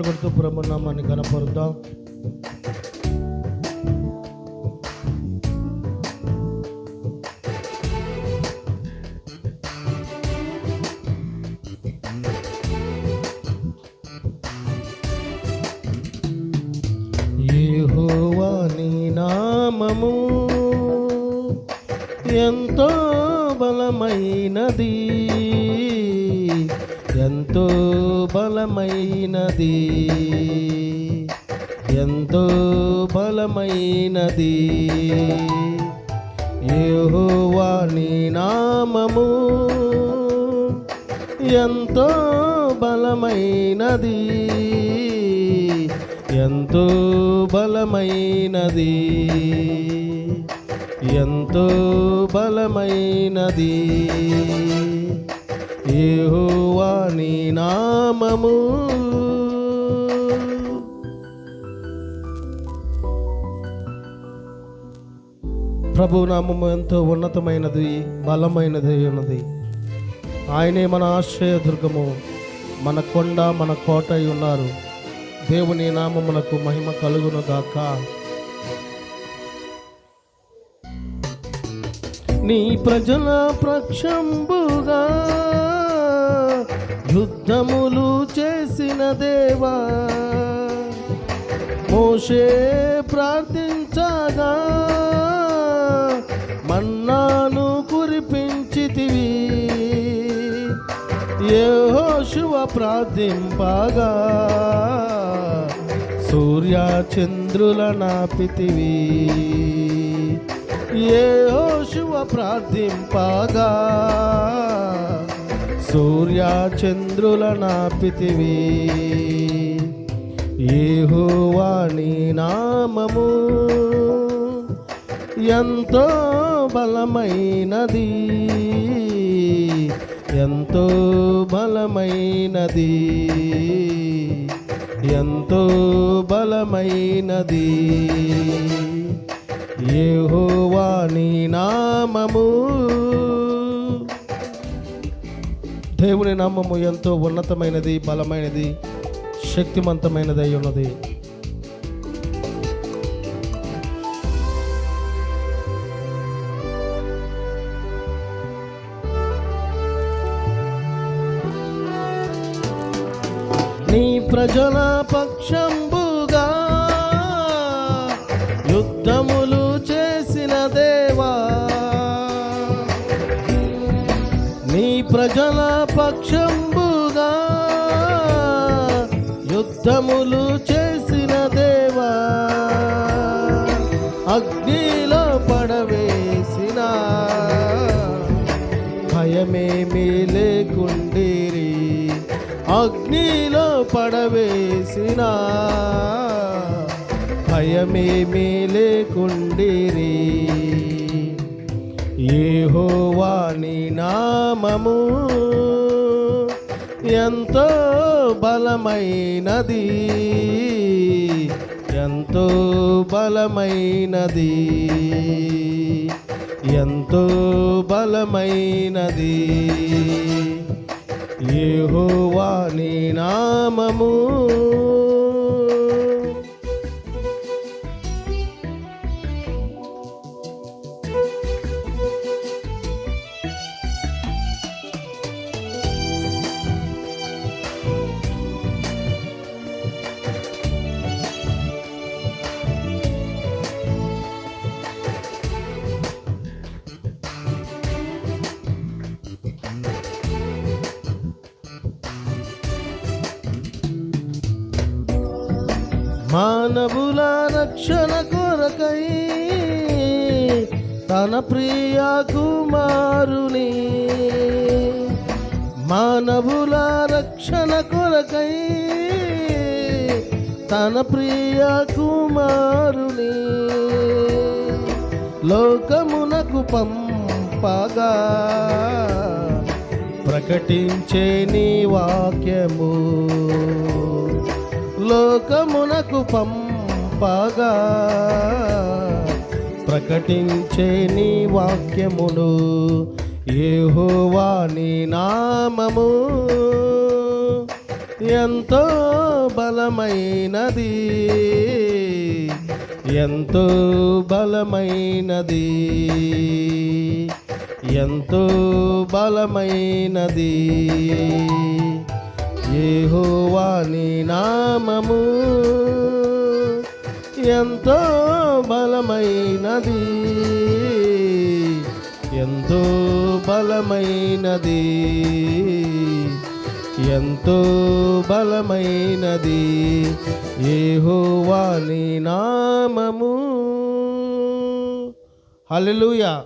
కొడుతూ ప్రభునామాన్ని కనపరుద్దాం. నామము ఎంతో బలమైనది. ఎంతో బలమైనది. ఎంతో బలమైనది. యెహోవా నీ నామము ఎంతో బలమైనది. ఎంతో బలమైనది. ఎంతో బలమైనది. యహోవా నీ నామము. ప్రభు నామము ఎంతో ఉన్నతమైనది బలమైనది ఉన్నది. ఆయనే మన ఆశ్రయదుర్గము మన కొండ మన కోట అయి ఉన్నారు. దేవుని నామమునకు మహిమ కలుగును గాక. నీ ప్రజల ప్రక్షంబుగా యుద్ధములు చేసిన దేవా మోషే ప్రార్థించగా మన్నాను కురిపించితివి. శివ ప్రార్థింపగా సూర్య చంద్రుల నాపితివి. శివ ప్రార్థింపగా సూర్య చంద్రుల నాపితివి యెహోవా నామము ఎంతో బలమైనది. ఎంతో బలమైనది. ఎంతో బలమైనది. ఏహోవాణి నామము దేవుని నామము ఎంతో ఉన్నతమైనది బలమైనది శక్తివంతమైనది అయి ఉన్నది. నీ ప్రజల పక్షంబుగా యుద్ధము యుద్ధములు చేసిన దేవా అగ్నిలో పడవేసిన భయమేమీ లేకుండిరి అగ్నిలో పడవేసిన భయమేమీ లేకుండిరి. ఏ నీ నామము ఎంతో బలమైనది ఎంతో బలమైనది ఎంతో బలమైనది. యెహోవా నీ నామము మానవుల రక్షణ కొరకై తన ప్రియ కుమారుని మానవుల రక్షణ కొరకై తన ప్రియ కుమారుని లోకమునకు పంపగా ప్రకటించే నీ వాక్యము. లోకమునకు పంపగా. ప్రకటించే నీ వాక్యమును ఏహోవా నీ నామము. ఎంతో బలమైనది ఎంతో బలమైనది ఎంతో బలమైనది. యెహోవాని నామము ఎంతో బలమైనది ఎంతో బలమైనది ఎంతో బలమైనది యెహోవాని నామము. హల్లెలూయా.